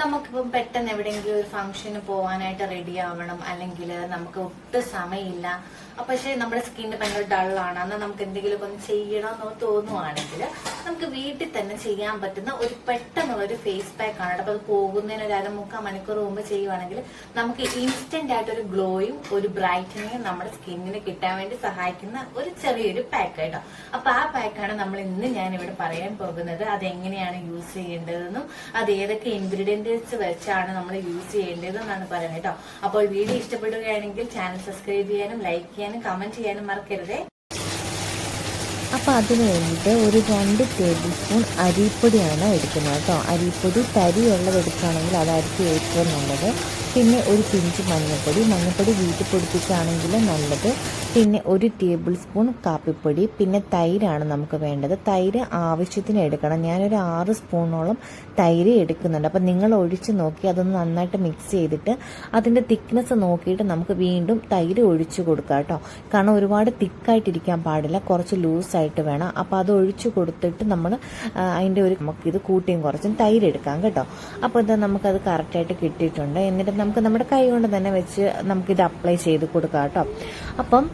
നമുക്കിപ്പം പെട്ടെന്ന് എവിടെയെങ്കിലും ഒരു ഫംഗ്ഷന് പോകാനായിട്ട് റെഡി ആവണം അല്ലെങ്കിൽ നമുക്ക് ഒട്ടും സമയമില്ല. പക്ഷേ നമ്മുടെ സ്കിന്ന് ഭയങ്കര ഡള്ളാണ് എന്നാൽ നമുക്ക് എന്തെങ്കിലും ഒന്ന് ചെയ്യണമെന്ന് തോന്നുവാണെങ്കിൽ നമുക്ക് വീട്ടിൽ തന്നെ ചെയ്യാൻ പറ്റുന്ന ഒരു പെട്ടെന്നുള്ള ഒരു ഫേസ് പാക്ക് ആണ്. അപ്പോൾ അത് പോകുന്നതിന് ഒരു അരമുക്കാൽ മണിക്കൂർ മുമ്പ് ചെയ്യുവാണെങ്കിൽ നമുക്ക് ഇൻസ്റ്റന്റ് ആയിട്ട് ഒരു ഗ്ലോയും ഒരു ബ്രൈറ്റനിങ്ങും നമ്മുടെ സ്കിന്നിന് കിട്ടാൻ വേണ്ടി സഹായിക്കുന്ന ഒരു ചെറിയൊരു പാക്ക് കേട്ടോ. അപ്പൊ ആ പാക്കാണ് നമ്മൾ ഇന്ന് ഞാൻ ഇവിടെ പറയാൻ പോകുന്നത്. അത് എങ്ങനെയാണ് യൂസ് ചെയ്യേണ്ടതെന്നും അത് ഏതൊക്കെ ഇൻഗ്രീഡിയൻസ് വെച്ചാണ് നമ്മൾ യൂസ് ചെയ്യേണ്ടതെന്നാണ് പറയുന്നത് കേട്ടോ. അപ്പോൾ വീഡിയോ ഇഷ്ടപ്പെടുകയാണെങ്കിൽ ചാനൽ സബ്സ്ക്രൈബ് ചെയ്യാനും ലൈക്ക് ചെയ്യാനും കമന്റ് ചെയ്യാനും മറക്കരുത്. അപ്പോൾ അതിന് വേണ്ടിയിട്ട് ഒരു രണ്ട് ടേബിൾ സ്പൂൺ അരിപ്പൊടിയാണ് എടുക്കുന്നത് കേട്ടോ. അരിപ്പൊടി തരിയുള്ളത് എടുക്കുകയാണെങ്കിൽ അതായിരിക്കും ഏറ്റവും നല്ലത്. പിന്നെ ഒരു പിഞ്ച് മഞ്ഞൾപ്പൊടി. മഞ്ഞൾപ്പൊടി വീട്ടിൽ പൊടിപ്പിച്ചാണെങ്കിൽ നല്ലത്. പിന്നെ ഒരു ടേബിൾ സ്പൂൺ കാപ്പിപ്പൊടി. പിന്നെ തൈരാണ് നമുക്ക് വേണ്ടത്. തൈര് ആവശ്യത്തിന് എടുക്കണം. ഞാനൊരു ആറ് സ്പൂണോളം തൈര് എടുക്കുന്നുണ്ട്. അപ്പം നിങ്ങൾ ഒഴിച്ച് നോക്കി അതൊന്ന് നന്നായിട്ട് മിക്സ് ചെയ്തിട്ട് അതിന്റെ തിക്നെസ് നോക്കിയിട്ട് നമുക്ക് വീണ്ടും തൈര് ഒഴിച്ച് കൊടുക്കാം കേട്ടോ. കാരണം ഒരുപാട് തിക്കായിട്ടിരിക്കാൻ പാടില്ല. കുറച്ച് ലൂസായിട്ട് വേണം. അപ്പോൾ അത് ഒഴിച്ച് കൊടുത്തിട്ട് നമ്മൾ അതിന്റെ ഒരു നമുക്കിത് കൂട്ടിയും കുറച്ചും തൈര് എടുക്കാം കേട്ടോ. അപ്പോൾ ഇത് നമുക്കത് കറക്റ്റായിട്ട് കിട്ടിയിട്ടുണ്ട്. എന്നിട്ട് നമുക്ക് നമ്മുടെ കൈ കൊണ്ട് തന്നെ വെച്ച് നമുക്കിത് അപ്ലൈ ചെയ്ത് കൊടുക്കാം കേട്ടോ അപ്പം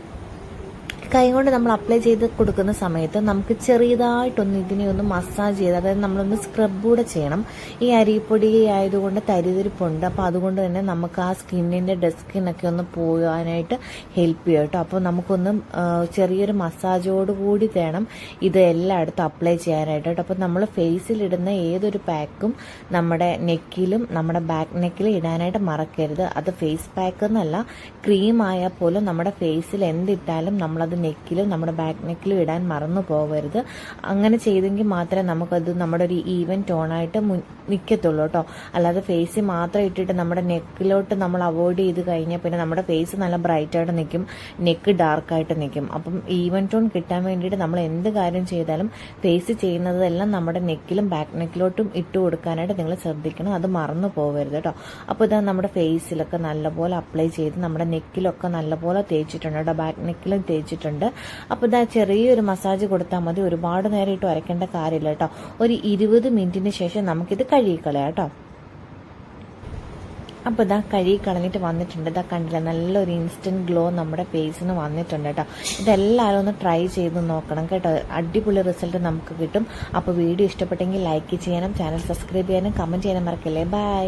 കൈ കൊണ്ട് നമ്മൾ അപ്ലൈ ചെയ്ത് കൊടുക്കുന്ന സമയത്ത് നമുക്ക് ചെറിയതായിട്ടൊന്ന് ഇതിനെ ഒന്ന് മസാജ് ചെയ്ത് അതായത് നമ്മളൊന്ന് സ്ക്രബ് കൂടെ ചെയ്യണം. ഈ അരിപ്പൊടി ആയതുകൊണ്ട് തരിതിരിപ്പുണ്ട്. അപ്പോൾ അതുകൊണ്ട് തന്നെ നമുക്ക് ആ സ്കിന്നിന്റെ ഡെഡ് സ്കിന്നൊക്കെ ഒന്ന് പോകാനായിട്ട് ഹെൽപ്പ് ചെയ്യും കേട്ടോ. അപ്പോൾ നമുക്കൊന്ന് ചെറിയൊരു മസാജോട് കൂടി വേണം ഇത് എല്ലായിടത്തും അപ്ലൈ ചെയ്യാനായിട്ട് കേട്ടോ. അപ്പോൾ നമ്മൾ ഫേസിലിടുന്ന ഏതൊരു പാക്കും നമ്മുടെ നെക്കിലും നമ്മുടെ ബാക്ക് നെക്കിലും ഇടാനായിട്ട് മറക്കരുത്. അത് ഫേസ് പാക്ക് എന്നല്ല ക്രീം ആയാൽ പോലും നമ്മുടെ ഫേസിൽ എന്തിട്ടാലും നമ്മളത് നെക്കിലും നമ്മുടെ ബാക്ക് നെക്കിലും ഇടാൻ മറന്നു പോകരുത് അങ്ങനെ ചെയ്തെങ്കിൽ മാത്രമേ നമുക്കത് നമ്മുടെ ഒരു ഈവൻ ടോണായിട്ട് നിൽക്കത്തുള്ളൂ കേട്ടോ. അല്ലാതെ ഫേസിൽ മാത്രം ഇട്ടിട്ട് നമ്മുടെ നെക്കിലോട്ട് നമ്മൾ അവോയ്ഡ് ചെയ്ത് കഴിഞ്ഞാൽ പിന്നെ നമ്മുടെ ഫേസ് നല്ല ബ്രൈറ്റായിട്ട് നിൽക്കും നെക്ക് ഡാർക്കായിട്ട് നിൽക്കും അപ്പം ഈവൻ ടോൺ കിട്ടാൻ വേണ്ടിയിട്ട് നമ്മൾ എന്ത് കാര്യം ചെയ്താലും ഫേസ് ചെയ്യുന്നതെല്ലാം നമ്മുടെ നെക്കിലും ബാക്ക് നെക്കിലോട്ടും ഇട്ട് കൊടുക്കാനായിട്ട് നിങ്ങൾ ശ്രദ്ധിക്കണം. അത് മറന്നു പോകരുത് കേട്ടോ. അപ്പോൾ ഇതാ നമ്മുടെ ഫേസിലൊക്കെ നല്ലപോലെ അപ്ലൈ ചെയ്ത് നമ്മുടെ നെക്കിലൊക്കെ നല്ലപോലെ തേച്ചിട്ടുണ്ട് കേട്ടോ. ബാക്ക് നെക്കിലും തേച്ചിട്ടുണ്ട്. അപ്പോൾ ഇതാ ചെറിയൊരു മസാജ് കൊടുത്താൽ മതി. ഒരുപാട് നേരം ഇട്ട് വരയ്ക്കേണ്ട കാര്യമില്ല കേട്ടോ. ഒരു ഇരുപത് മിനിറ്റിന് ശേഷം നമുക്കിത് കഴുകിക്കളയാം കേട്ടോ. അപ്പോൾ ഇതാ കഴുകി കളഞ്ഞിട്ട് വന്നിട്ടുണ്ട്. ഇതാ കണ്ടില്ല നല്ലൊരു ഇൻസ്റ്റന്റ് ഗ്ലോ നമ്മുടെ ഫേസിന് വന്നിട്ടുണ്ട് കേട്ടോ. ഇതെല്ലാവരും ഒന്ന് ട്രൈ ചെയ്ത് നോക്കണം കേട്ടോ. അടിപൊളി റിസൾട്ട് നമുക്ക് കിട്ടും. അപ്പോൾ വീഡിയോ ഇഷ്ടപ്പെട്ടെങ്കിൽ ലൈക്ക് ചെയ്യാനും ചാനൽ സബ്സ്ക്രൈബ് ചെയ്യാനും കമന്റ് ചെയ്യാനും മറക്കല്ലേ. ബൈ